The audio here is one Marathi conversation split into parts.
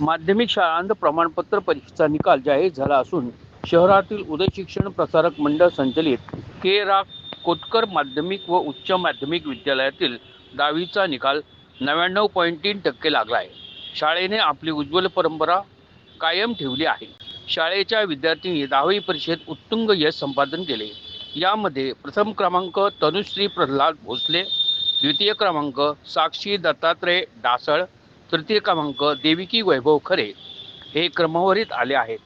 माध्यमिक शाळांत प्रमाणपत्र परीक्षेचा निकाल जाहीर झाला असून शहरातील उदय शिक्षण प्रसारक मंडळ संचलित के रा कोतकर माध्यमिक व उच्च माध्यमिक विद्यालयातील दहावीचा निकाल नव्याण्णव पॉईंट तीन टक्के लागला आहे. शाळेने आपली उज्ज्वल परंपरा कायम ठेवली आहे. शाळेच्या विद्यार्थ्यांनी दहावी परीक्षेत उत्तुंग यश संपादन केले. यामध्ये प्रथम क्रमांक तनुश्री प्रल्हाद भोसले द्वितीय क्रमांक साक्षी दत्तात्रय डासळ तृतीय क्रमांक देविकी वैभव खरे हे क्रमवारीत आले आहेत.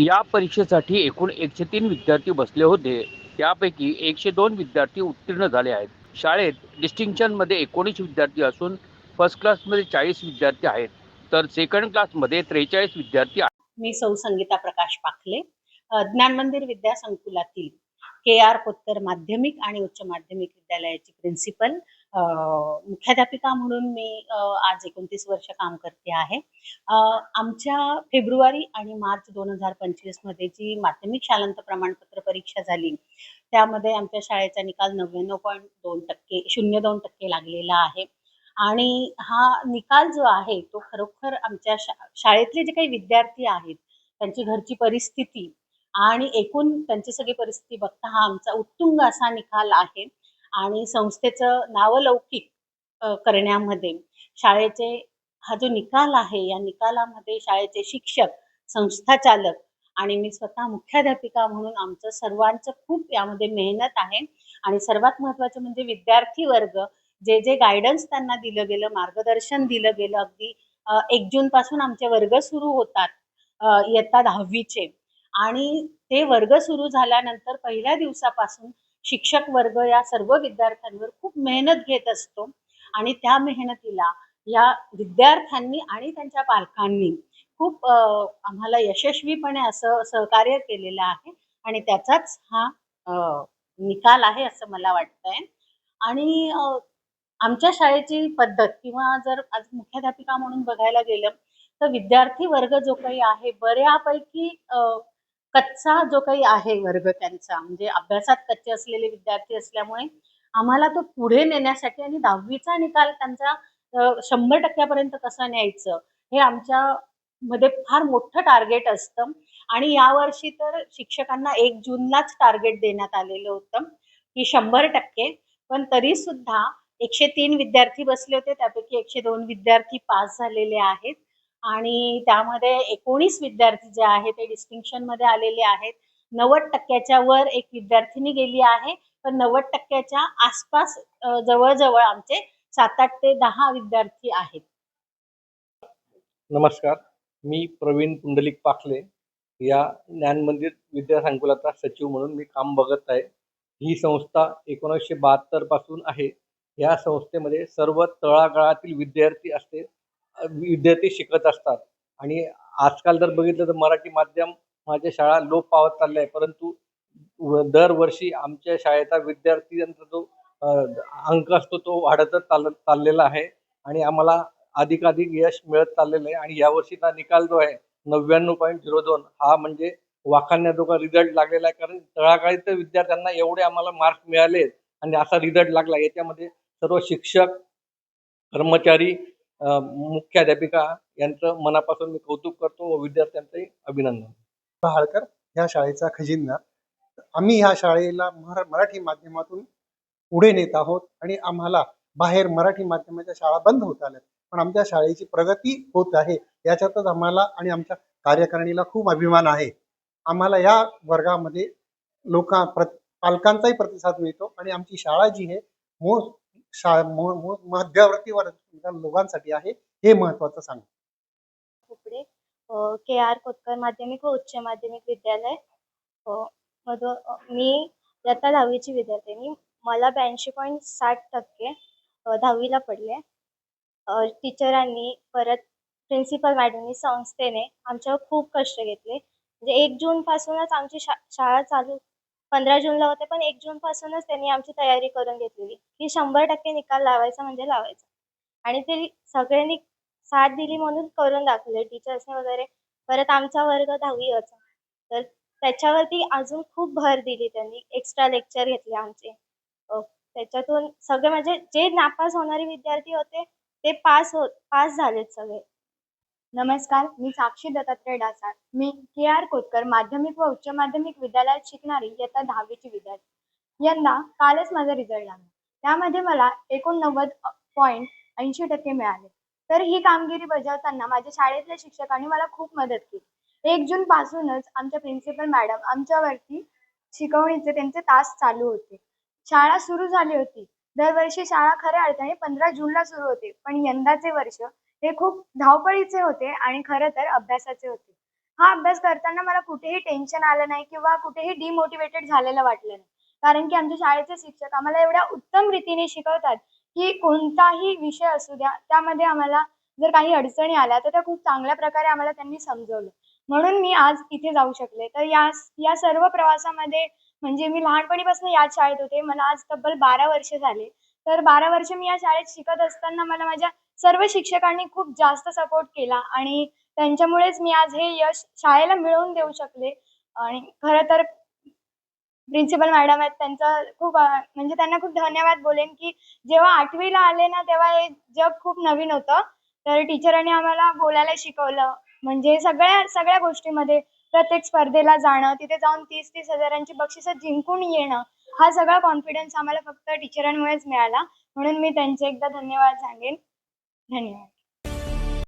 या परीक्षेसाठी एकूण एकशे तीन विद्यार्थी बसले होते. त्यापैकी एकशे दोन विद्यार्थी उत्तीर्ण झाले आहेत. शाळेत डिस्टिंक्शनमध्ये एकोणीस विद्यार्थी असून फर्स्ट क्लासमध्ये चाळीस विद्यार्थी आहेत. तर सेकंड क्लासमध्ये त्रेचाळीस विद्यार्थी आहेत. मी सौ संगीता प्रकाश पाखले ज्ञान मंदिर विद्या संकुलातील के आर कोत्तर माध्यमिक आणि उच्च माध्यमिक विद्यालयाची प्रिन्सिपल मुख्याध्यापिका म्हणून मी आज एकोणतीस वर्ष काम करते आहे. आमच्या फेब्रुवारी आणि मार्च दोन हजार पंचवीसमध्ये जी माध्यमिक शालांत प्रमाणपत्र परीक्षा झाली त्यामध्ये आमच्या शाळेचा निकाल नव्याण्णव पॉईंट दोन टक्के शून्य दोन टक्के लागलेला आहे. आणि हा निकाल जो आहे तो खरोखर आमच्या शा शाळेतले जे काही विद्यार्थी आहेत त्यांची घरची परिस्थिती आणि एकूण त्यांची सगळी परिस्थिती बघता हा आमचा उत्तुंग असा निकाल आहे. आणि संस्थेचं नावलौकिक करण्यामध्ये. शाळेचे हा जो निकाल आहे या निकालामध्ये शाळेचे शिक्षक संस्थाचालक आणि मी स्वतः मुख्याध्यापिका म्हणून आमचं सर्वांचं खूप यामध्ये मेहनत आहे. आणि सर्वात महत्त्वाचं म्हणजे विद्यार्थी वर्ग जे जे गायडन्स त्यांना दिलं गेलं मार्गदर्शन दिलं गेलं अगदी एक जून पासून आमचे वर्ग सुरू होतात इयत्ता दहावीचे. आणि ते वर्ग सुरू झाल्यानंतर पहिल्या दिवसापासून शिक्षक वर्ग या सर्व विद्यार्थ्यांवर खूप मेहनत घेत असतो. आणि त्या मेहनतीला या विद्यार्थ्यांनी आणि त्यांच्या पालकांनी खूप आम्हाला यशस्वीपणे असं सहकार्य केलेलं आहे. आणि त्याचाच हा निकाल आहे असं मला वाटतंय. आणि आमच्या शाळेची पद्धत किंवा जर आज मुख्याध्यापिका म्हणून बघायला गेलं तर विद्यार्थी वर्ग जो काही आहे बऱ्यापैकी कच्चा जो काही आहे वर्ग त्यांचा म्हणजे अभ्यासात कच्चे असलेले विद्यार्थी असल्यामुळे आम्हाला तो पुढे नेण्यासाठी आणि दहावीचा निकाल त्यांचा शंभर टक्क्यापर्यंत कसा न्यायचं हे आमच्या मध्ये फार मोठं टार्गेट असतं. आणि यावर्षी तर शिक्षकांना एक जूनलाच टार्गेट देण्यात आलेलं होतं की शंभर टक्के. पण तरी सुद्धा एकशे तीन विद्यार्थी बसले होते त्यापैकी एकशे दोन विद्यार्थी पास झालेले आहेत. आणि त्यामध्ये एकोणीस विद्यार्थी जे आहेत ते डिस्टिंक्शनमध्ये आलेले आहेत. नव्वद टक्क्याच्या वर एक विद्यार्थिनी गेली आहे पण नव्वद टक्क्याच्या आसपास जवळजवळ आमचे सात आठ ते दहा विद्यार्थी आहेत. नमस्कार मी प्रवीण पुंडलिक पाखले. या ज्ञान मंदिर विद्या संकुलाचा सचिव म्हणून मी काम बघत आहे. ही संस्था एकोणीसशे बहात्तरपासून आहे. या संस्थेमध्ये सर्व तळागाळातील विद्यार्थी असते विद्यार्थी शिकत असतात. आणि आजकाल जर बघितलं तर मराठी माध्यम माझ्या शाळा लोप पावत चालल्या आहे परंतु दरवर्षी आमच्या शाळेचा विद्यार्थ्यांचा जो अंक असतो तो वाढतच चाल चाललेला आहे. आणि आम्हाला अधिकाधिक यश मिळत चाललेलं आहे. आणि यावर्षीचा निकाल जो आहे नव्याण्णव पॉईंट झिरो दोन हा म्हणजे वाखाण्याजोगा रिझल्ट लागलेला आहे. कारण तळागाळीत विद्यार्थ्यांना एवढे आम्हाला मार्क्स मिळाले आणि असा रिझल्ट लागला. याच्यामध्ये सर्व शिक्षक कर्मचारी मुख्याध्यापिका यांचं मनापासून मी कौतुक करतो व विद्यार्थ्यांचंही अभिनंदन. बहाळकर ह्या शाळेचा खजिनदार आम्ही ह्या शाळेला मराठी माध्यमातून पुढे नेत आहोत आणि आम्हाला बाहेर मराठी माध्यमाच्या शाळा बंद होत आल्यात. पण आमच्या शाळेची प्रगती होत आहे याच्यातच आम्हाला आणि आमच्या कार्यकारिणीला खूप अभिमान आहे. आम्हाला या वर्गामध्ये लोकां प्र पालकांचाही प्रतिसाद मिळतो आणि आमची शाळा जी आहे मोस्ट शाळा मध्यवर्ती लोकांसाठी आहे हे महत्वाचं सांग कुकडे के आर कोतकर माध्यमिक व उच्च माध्यमिक विद्यालय मी इयत्ता दहावीची विद्यार्थिनी मला ब्याऐंशी पॉईंट साठ टक्के दहावीला पडले. टीचरांनी परत प्रिन्सिपल मॅडमनी संस्थेने आमच्यावर खूप कष्ट घेतले. म्हणजे एक जून पासूनच आमची शा शाळा चालू पंधरा जूनला होते पण एक जून पासूनच त्यांनी आमची तयारी करून घेतलेली. की शंभर टक्के निकाल लावायचा म्हणजे लावायचा. आणि ते सगळ्यांनी साथ दिली म्हणून करून दाखवले टीचर्सने वगैरे. परत आमचा वर्ग दहावी होता तर त्याच्यावरती अजून खूप भर दिली त्यांनी. एक्स्ट्रा लेक्चर घेतले आमचे. त्याच्यातून सगळे म्हणजे जे नापास होणारे विद्यार्थी होते ते पास हो पास झालेत सगळे. नमस्कार मी साक्षी दत्तात्रय डासाळ. मी के आर कोतकर माध्यमिक व उच्च माध्यमिक विद्यालयात शिकणारी इयत्ता दहावीची विद्यार्थी. यंदा कालच माझा रिझल्ट लागला. त्यामध्ये मला एकोणनव्वद पॉईंट ऐंशी टक्के मिळाले. तर ही कामगिरी बजावताना माझ्या शाळेतल्या शिक्षकांनी मला खूप मदत केली. एक जून पासूनच आमच्या प्रिन्सिपल मॅडम आमच्यावरती शिकवणीचे त्यांचे तास चालू होते. शाळा सुरू झाली होती. दरवर्षी शाळा खऱ्या अर्थाने पंधरा जूनला सुरू होते. पण यंदाचे वर्ष हे खूप धावपळीचे होते आणि खरं तर अभ्यासाचे होते. हा अभ्यास करताना मला कुठेही टेन्शन आलं नाही किंवा कुठेही डिमोटिवेटेड झालेलं वाटलं नाही. कारण की आमच्या शाळेचे शिक्षक आम्हाला एवढ्या उत्तम रीतीने शिकवतात की कोणताही विषय असू द्या त्यामध्ये आम्हाला जर काही अडचणी आल्या तर त्या खूप चांगल्या प्रकारे आम्हाला त्यांनी समजवलं. म्हणून मी आज इथे जाऊ शकले. तर या या सर्व प्रवासामध्ये म्हणजे मी लहानपणीपासून याच शाळेत होते. मला आज तब्बल बारा वर्ष झाले. तर बारा वर्ष मी या शाळेत शिकत असताना मला माझ्या सर्व शिक्षकांनी खूप जास्त सपोर्ट केला आणि त्यांच्यामुळेच मी आज हे यश शाळेला मिळवून देऊ शकले. आणि खरं तर प्रिन्सिपल मॅडम आहेत त्यांचा खूप म्हणजे त्यांना खूप धन्यवाद बोलेन की जेव्हा आठवीला आले ना तेव्हा हे जग खूप नवीन होतं. तर टीचरांनी आम्हाला बोलायला शिकवलं. म्हणजे सगळ्या सगळ्या गोष्टीमध्ये प्रत्येक स्पर्धेला जाणं तिथे जाऊन तीस तीस हजारांची बक्षिसं जिंकून येणं हा सगळा कॉन्फिडन्स आम्हाला फक्त टीचरांमुळेच मिळाला. म्हणून मी त्यांचे एकदा धन्यवाद सांगेन. धन्यवाद